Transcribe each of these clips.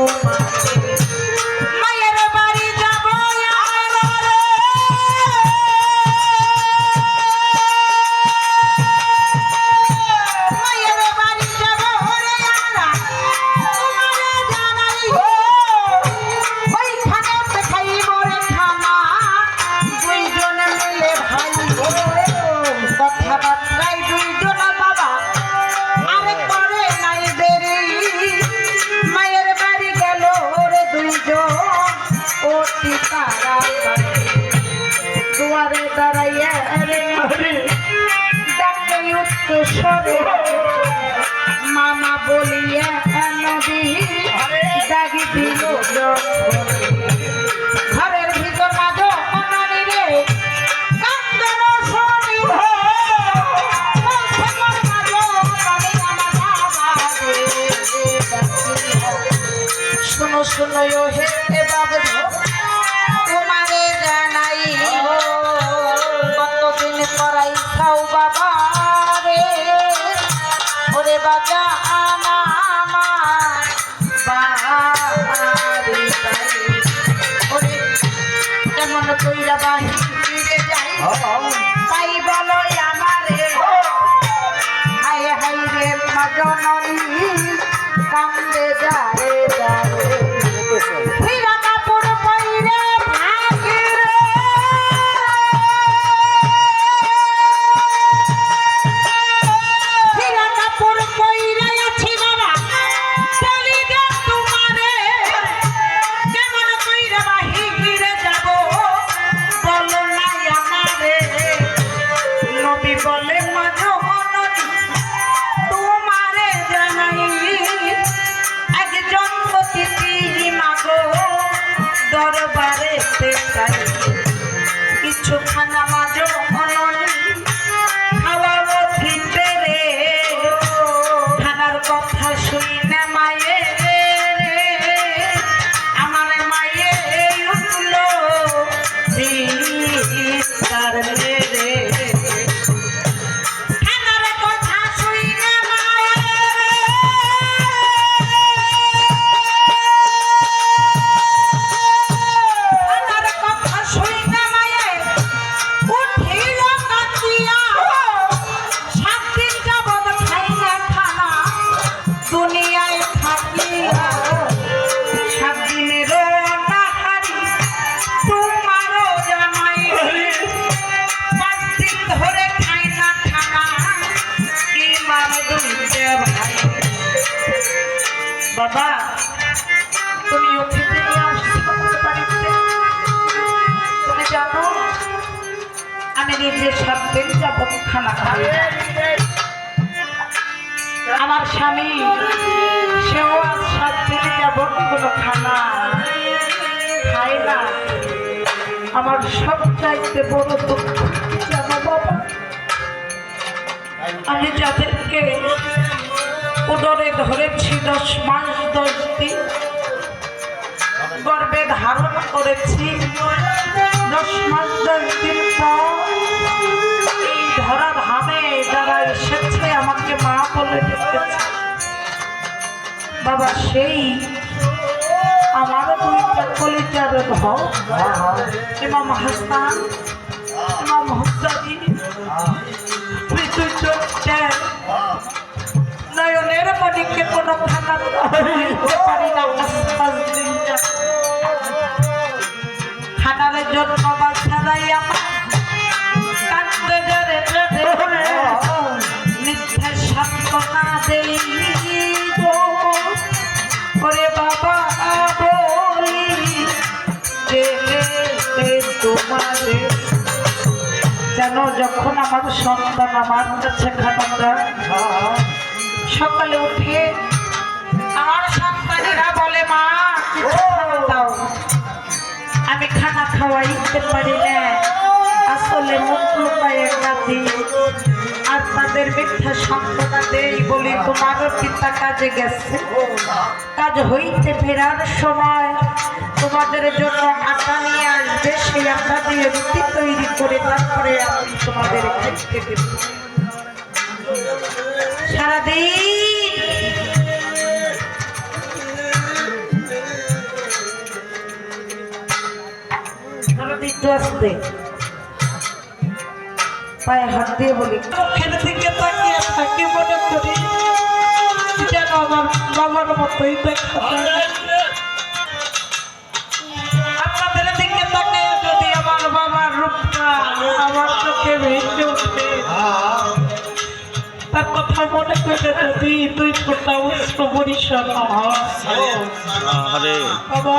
তোমার দাঁড়াইয়া রে ডাকে উচ্চস্বরে মামা বলিয়া নদী ডাকি দিল ঘরের ভিতর মাঝ হে বাবু কইরা বাহি ফিরে যাই। তাই বলো আমারে কান্দে বাবা, তুমি ওকে তুমি জানো আমি নিজে সাত দিন যাবৎ খানা খাই আমার স্বামী, সেও আজ সাত কোনো খানা খায় না। আমার সব চাইতে বড় দুঃখ জানো বাবা? আমি যাদেরকে উদরে ধরেছি দশ মাস, দশ দিন। গর্বে ধারণ করেছি। দশ মাস, দশ দিন পর এই ধরা ধামে যারা এসেছে, আমাকে মা বলে ডেকেছে। বাবা, সেই আমার দুইটা কলিজার ভাও ইমাম হাসান, ইমাম হুসাইন খানা দিতে পারি না পাঁচ পাঁচ দিন যাবত। খানার জন্য বাচ্চারাই আমার। কান্দে জরে মিথ্যা সান্ত্বনা দেই গো ওরে বাবা বলি যেন যখন আমার সন্তান আমার কাছে সকালে উঠে আমি খানা খাওয়াইতে পারি না। আসলে মুখ লুকায় কাঁদি আর তাদের মিথ্যা সান্ত্বনা দেই বলি তোমার পিতা কাজে গেছে। কাজ হইতে ফেরার সময় তোমাদের জন্য আটা নিয়ে আসবে, সেই আটা দিয়ে রুটি তৈরি করে তারপরে আমি তোমাদের খেতে দেব। সারাদিন সারাদিন তো আসতে পায়ে হাত দিয়ে বলি মুখের দিকে তাকিয়ে থাকি মনে করি যেন আমার বাবার মতোই দেখা আপনাদের দিকে তাকিয়ে যদি আমার বাবার রূপটা আমার চোখে ভেসে ওঠে তার কথা মনে করে যদি দুই ফোটা উষ্ণ পরিসর আরে বাবা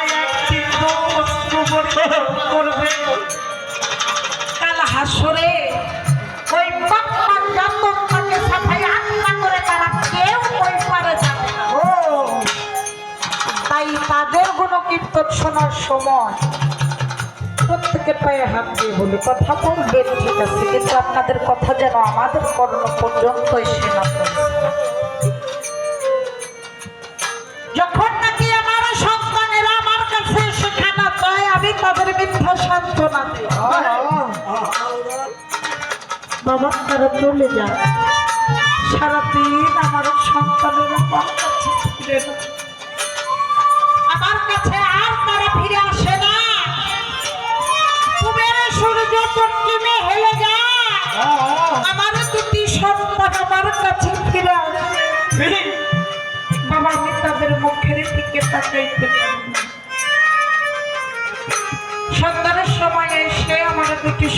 অস্ত্র করবে কাল হাসরে ওই বাপ্পার জাতকটাকে সাফাই আত্মা করে, তারা কেউ ওই পারে যাবে। ও, তাই তাদের গুণ কীর্তন শোনার সময় প্রত্যেকের পায়ে হাত দিয়ে বলি, কথা বলবেন ঠিক আছে, কিন্তু আপনাদের কথা যেন আমাদের কর্ণ পর্যন্ত এসে না মিথ্যা সান্ত্বনা দিই বাবা তারা চলে যায় সারাদিন আমার সন্তানেরা আমার কাছে। আমার আর তারা ফিরে আসে না। কুবেরে সূর্য পশ্চিমে হেলে যায়। আমার দুটি সন্তান আমার কাছে ফিরে আসে। বাবা আমি তাদের মুখের দিকে তাকাইতে পারি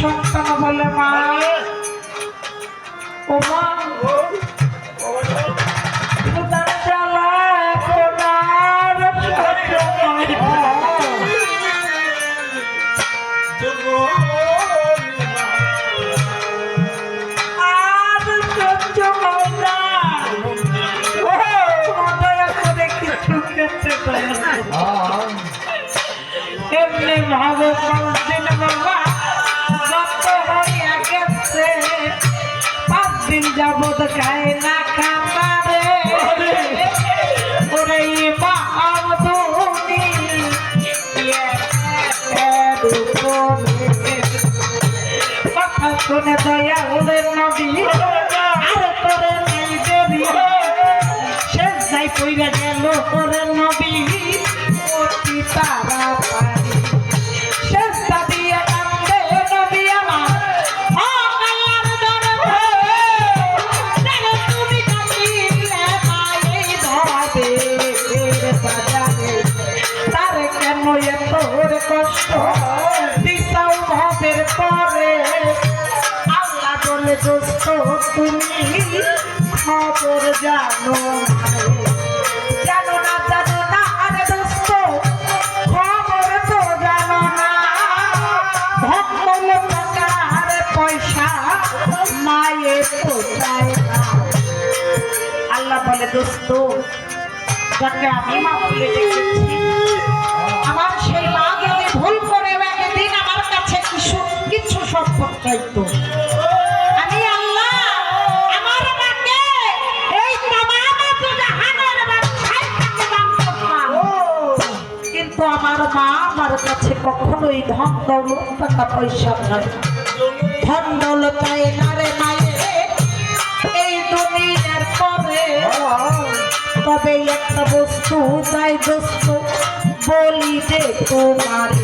সন্তান হলে মা। ও মা খায় না খাবারে ওরে মা আমদুনি কথা শুনে দয়া হলেন নবী কষ্ট দিশাও ভাবের পরে আল্লাহ বলে, দোস্ত জানো না জানো না আরে দোস্ত পয়সা মায়ের তো চায় না আল্লাহ বলে দোস্ত যাকে আমি মা বলে ডেকেছি সম্পদ আমি কখনোই ধন দৌলত টাকা পয়সা নয় ধন দৌলত না রে মায়ের। এই দুনিয়ার পরে তবে একটা বস্তু, তাই দোস্ত বলি যে তোমারে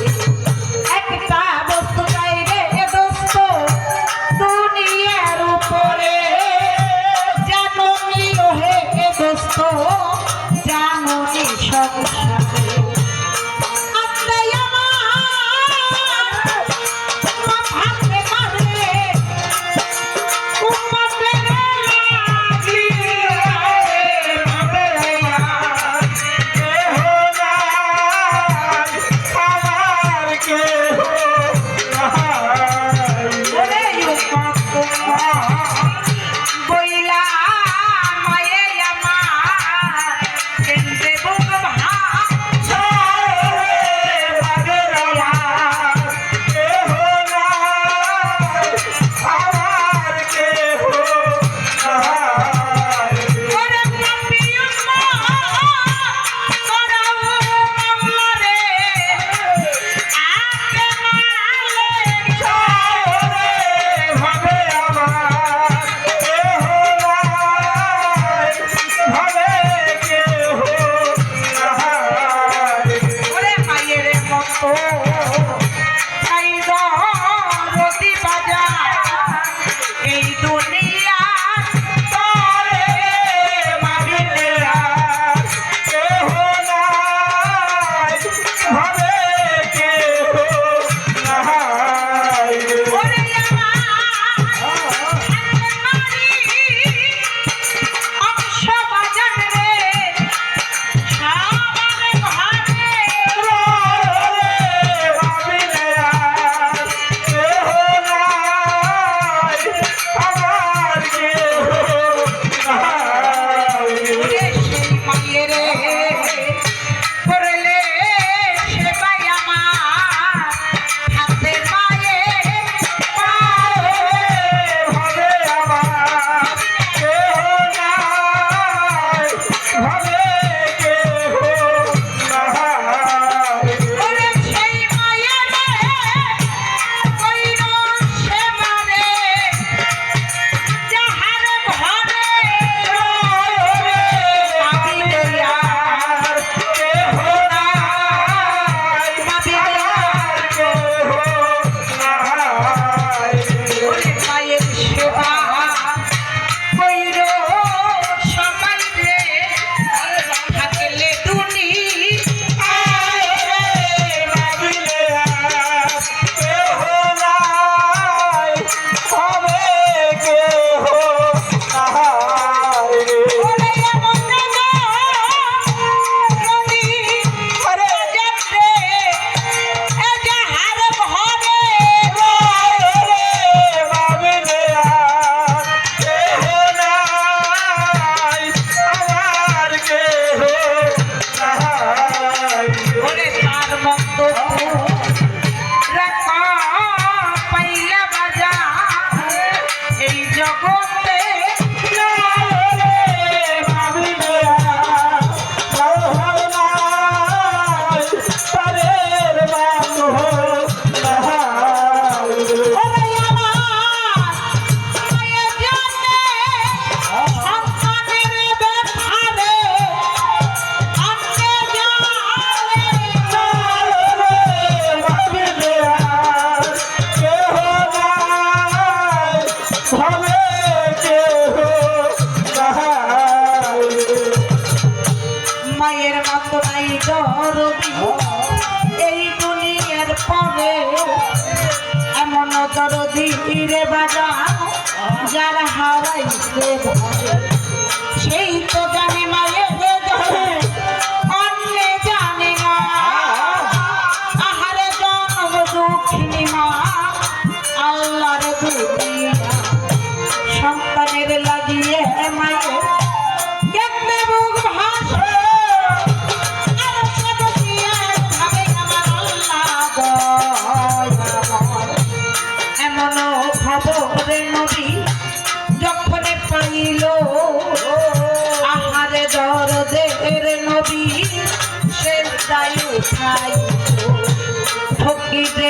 তো ছবি সে যাই উঠাই ভক্তি যে